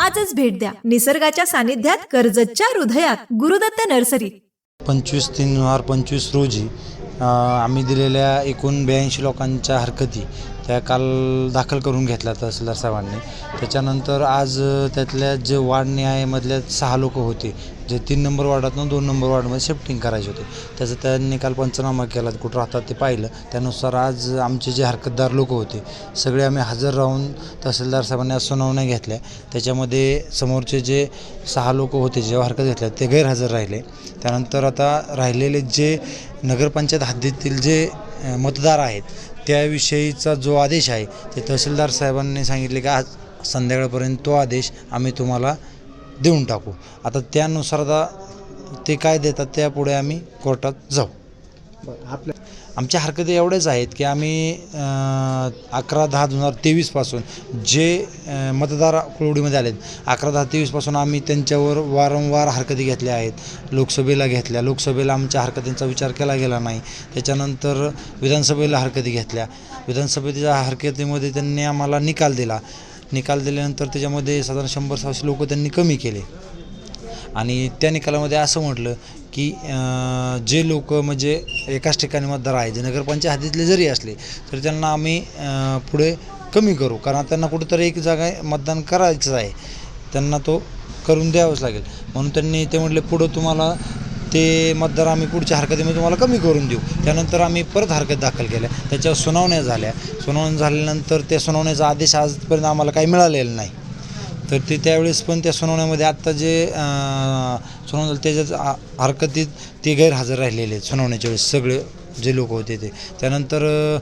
आजच भेट द्या. निसर्गाच्या सानिध्यात कर्जतच्या हृदयात गुरुदत्त नर्सरी. पंचवीस तीन हजार पंचवीस रोजी आम्ही दिलेल्या एकूण ब्याऐंशी लोकांच्या हरकती त्या काल दाखल करून घेतल्या तहसीलदार साहेबांनी. त्याच्यानंतर आज त्यातल्या जे वार्ड न्यायामधल्या सहा लोक होते जे तीन नंबर वार्डातून दोन नंबर वार्डमध्ये शिफ्टिंग करायचे होते. त्याचं त्यांनी काल पंचनामा केला कुठं राहतात ते पाहिलं. त्यानुसार आज आमचे जे हरकतदार लोक होते सगळे आम्ही हजर राहून तहसीलदार साहेबांनी आज सुनावण्या घेतल्या. त्याच्यामध्ये समोरचे जे सहा लोक होते जेव्हा हरकत घेतल्या ते गैरहजर राहिले. त्यानंतर आता राहिलेले जे नगरपंचायत हद्दीतील जे मतदार आहेत. त्याविषयीचा जो आदेश आहे ते तहसीलदार साहेबांनी सांगितले की आज संध्याकाळपर्यंत तो आदेश आम्ही तुम्हाला देऊन टाकू. आता त्यानुसार आता ते काय देतात त्यापुढे आम्ही कोर्टात जाऊ. आपल्या आमच्या हरकती एवढ्याच आहेत की आम्ही अकरा दहा दोन हजार तेवीसपासून जे मतदार कुळवडीमध्ये आलेत अकरा दहा तेवीसपासून आम्ही त्यांच्यावर वारंवार हरकती घेतल्या आहेत. लोकसभेला घेतल्या. लोकसभेला आमच्या हरकतींचा विचार केला गेला नाही. त्याच्यानंतर विधानसभेला हरकती घेतल्या. विधानसभेच्या हरकतीमध्ये त्यांनी आम्हाला निकाल दिला. निकाल दिल्यानंतर त्याच्यामध्ये साधारण शंभर सहाशे लोक त्यांनी कमी केले. आणि त्या निकालामध्ये असं म्हटलं की जे लोक म्हणजे एकाच ठिकाणी मतदार आहे जे नगरपंचायत हद्दीतले जरी असले तरी त्यांना आम्ही पुढे कमी करू. कारण त्यांना कुठेतरी एक जागा मतदान करायचं आहे. त्यांना तो करून द्यावंच लागेल. म्हणून त्यांनी ते म्हटले पुढं तुम्हाला ते मतदार आम्ही पुढच्या हरकतीमध्ये तुम्हाला कमी करून देऊ. त्यानंतर आम्ही परत हरकत दाखल केल्या. त्याच्यावर सुनावण्या झाल्या. सुनावण्या झाल्यानंतर त्या सुनावण्याचा आदेश आजपर्यंत आम्हाला काही मिळालेला नाही. तर ते त्यावेळेस पण त्या सुनावण्यामध्ये आत्ता जे अं, सुनावणी झाली त्याच्यात आ- हरकतीत ते गैरहजर राहिलेले आहेत. सुनावण्याच्या वेळेस सगळे जे लोक होते ते. त्यानंतर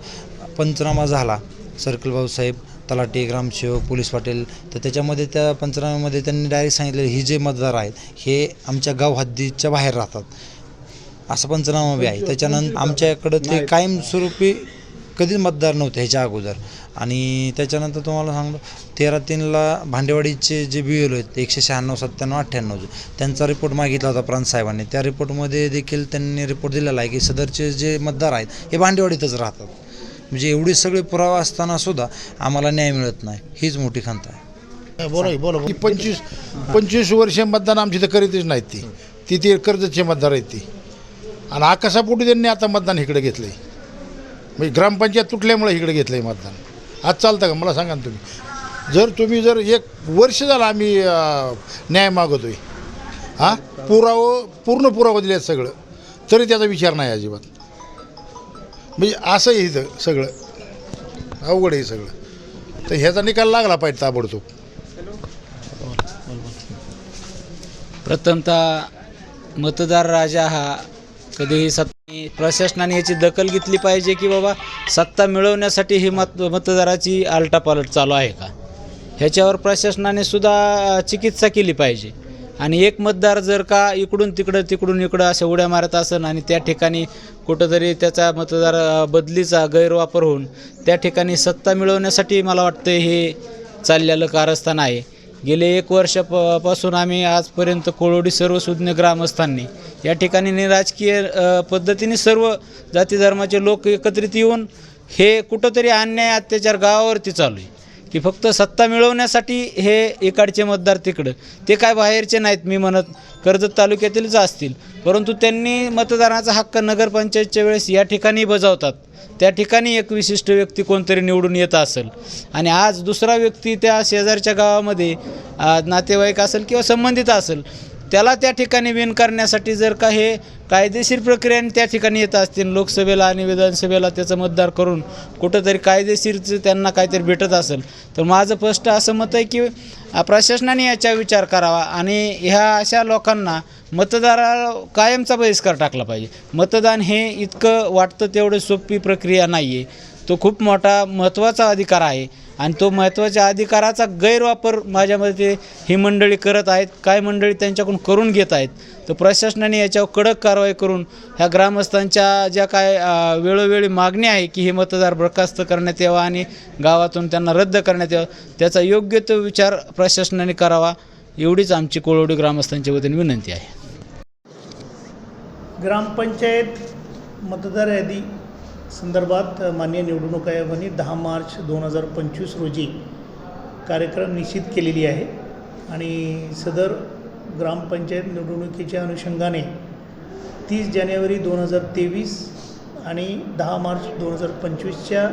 पंचनामा झाला. सर्कल भाऊसाहेब तलाठी ग्रामसेवक पोलीस पाटील तर त्याच्यामध्ये त्या पंचनाम्यामध्ये त्यांनी डायरेक्ट सांगितलं ही जे मतदार आहेत हे आमच्या गाव हद्दीच्या बाहेर राहतात. असं पंचनामा बी आहे. त्याच्यानंतर आमच्याकडं ते कायमस्वरूपी कधीच मतदार नव्हते ह्याच्या अगोदर. आणि त्याच्यानंतर तुम्हाला सांगतो तेरा तीनला भांडेवाडीचे जे बी एल आहेत एकशे शहाण्णव सत्त्याण्णव अठ्ठ्याण्णव त्यांचा रिपोर्ट मागितला होता प्रांत साहेबांनी. त्या रिपोर्टमध्ये देखील त्यांनी रिपोर्ट दिलेला आहे की सदरचे जे मतदार आहेत हे भांडेवाडीतच राहतात. म्हणजे एवढे सगळे पुरावा असताना सुद्धा आम्हाला न्याय मिळत नाही. हीच मोठी खंत आहे. बोला बोला की पंचवीस पंचवीस वर्ष मतदान आमची तर करीतच नाहीत ती. ती ते कर्जतचे मतदार आहेत ती. आणि आकाशापोटी त्यांनी आता मतदान इकडे घेतलं आहे म्हणजे ग्रामपंचायत तुटल्यामुळे इकडे घेतलं आहे मतदान. आज चालतं का? मला सांगा ना तुम्ही. जर तुम्ही जर एक वर्ष झालं आम्ही न्याय मागवतो आहे हां? पुरावं पूर्ण पुरावं दिले आहेत सगळं. तरी त्याचा विचार नाही अजिबात. म्हणजे असं आहे इथं सगळं. अवघड आहे सगळं. तर ह्याचा निकाल लागला पाहिजे ताबडतोब. प्रथमतः मतदार राजा हा कधीही प्रशासनाने याची दखल घेतली पाहिजे की बाबा सत्ता मिळवण्यासाठी ही मत मतदाराची आलटापालट चालू आहे का? ह्याच्यावर प्रशासनाने सुद्धा चिकित्सा केली पाहिजे. आणि एक मतदार जर का इकडून तिकडं तिकडून इकडं अशा उड्या मारत असन आणि त्या ठिकाणी कुठंतरी त्याचा मतदार बदलीचा गैरवापर होऊन त्या ठिकाणी सत्ता मिळवण्यासाठी मला वाटतं हे चाललेलं कारस्थान आहे. गेले एक वर्ष प पासून आम्ही आजपर्यंत कोळोडी सर्व सुज्ञ ग्रामस्थांनी या ठिकाणी निराजकीय पद्धतीने सर्व जाती धर्माचे लोक एकत्रित येऊन हे कुठंतरी अन्याय अत्याचार गावावरती चालू आहे. की फक्त सत्ता मिळवण्यासाठी हे इकडचे मतदार तिकडं. ते काय बाहेरचे नाहीत मी म्हणत कर्जत तालुक्यातीलच असतील. परंतु त्यांनी मतदानाचा हक्क नगरपंचायतच्या वेळेस या ठिकाणी बजावतात. त्या ठिकाणी एक विशिष्ट व्यक्ती कोणतरी निवडून येत असेल. आणि आज दुसरा व्यक्ती त्या शेजारच्या गावामध्ये नातेवाईक असेल किंवा संबंधित असेल त्याला त्या ठिकाणी विन करण्यासाठी जर का हे कायदेशीर प्रक्रियाने त्या ठिकाणी येत असतील लोकसभेला आणि विधानसभेला त्याचं मतदार करून कुठंतरी कायदेशीरचं त्यांना काहीतरी भेटत असेल तर माझं स्पष्ट असं मत आहे की प्रशासनाने याचा विचार करावा आणि ह्या अशा लोकांना मतदारा कायमचा बहिष्कार टाकला पाहिजे. मतदान हे इतकं वाटतं तेवढं सोपी प्रक्रिया नाही आहे तो खूप मोठा महत्त्वाचा अधिकार आहे. आणि तो महत्त्वाच्या अधिकाराचा गैरवापर माझ्या मते ही मंडळी करत आहेत. काय मंडळी त्यांच्याकडून करून घेत आहेत. तर प्रशासनाने याच्यावर कडक कारवाई करून ह्या ग्रामस्थांच्या ज्या काय वेळोवेळी मागणी आहे की हे मतदार बरखास्त करण्यात यावा आणि गावातून त्यांना रद्द करण्यात यावं त्याचा योग्य तो विचार प्रशासनाने करावा एवढीच आमची कोळवडी ग्रामस्थांच्या वतीने विनंती आहे. ग्रामपंचायत मतदार यादी संदर्भात मान्य निवडणूक आयोगाने दहा मार्च दोन हजार पंचवीस रोजी कार्यक्रम निश्चित केलेली आहे. आणि सदर ग्रामपंचायत निवडणुकीच्या अनुषंगाने तीस जानेवारी दोन हजार तेवीस आणि दहा मार्च दोन हजार पंचवीसच्या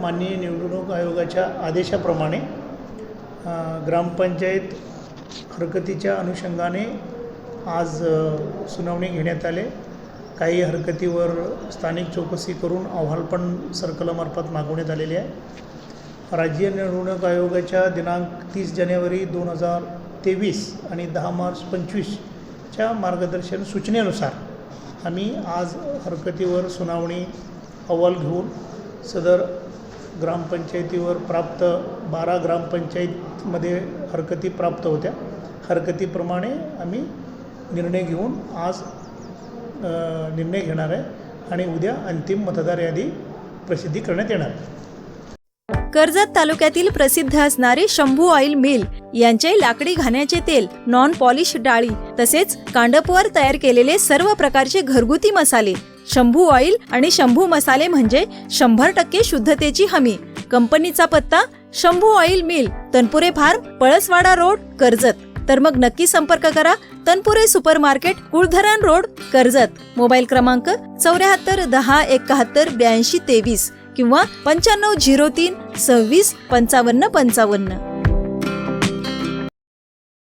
माननीय निवडणूक आयोगाच्या आदेशाप्रमाणे ग्रामपंचायत हरकतीच्या अनुषंगाने आज सुनावणी घेण्यात आले. काही हरकतीवर स्थानिक चौकशी करून अहवाल पण सर्कलमार्फत मागवण्यात आलेले आहे. राज्य निवडणूक आयोगाच्या दिनांक तीस जानेवारी दोन हजार तेवीस आणि दहा मार्च पंचवीसच्या मार्गदर्शन सूचनेनुसार आम्ही आज हरकतीवर सुनावणी अहवाल घेऊन सदर ग्रामपंचायतीवर प्राप्त बारा ग्रामपंचायतमध्ये हरकती प्राप्त होत्या. हरकतीप्रमाणे आम्ही निर्णय घेऊन आज निर्णय घेणार आहे आणि उद्या अंतिम मतदार यादी प्रसिद्धी करण्यात येणार. कर्जत तालुक्यातील प्रसिद्ध असणारे शंभू ऑइल मिल यांचे लाकडी घाण्याचे तेल नॉन पॉलिश डाळी तसेच कांडपवर तयार केलेले सर्व प्रकारचे घरगुती मसाले शंभू ऑइल आणि शंभू मसाले म्हणजे शंभर टक्के शुद्धतेची हमी. कंपनीचा पत्ता Shambhu oil mill Tanpure farm Palaswada road Karjat. तर मग नक्की संपर्क करा Tanpure super market Kuldharan road Karjat. Mobile क्रमांक चौऱ्याहत्तर दहा एकाहत्तर ब्याऐंशी तेवीस किंवा पंच्याण्णव झिरो तीन सव्वीस पंचावन्न पंचावन्न.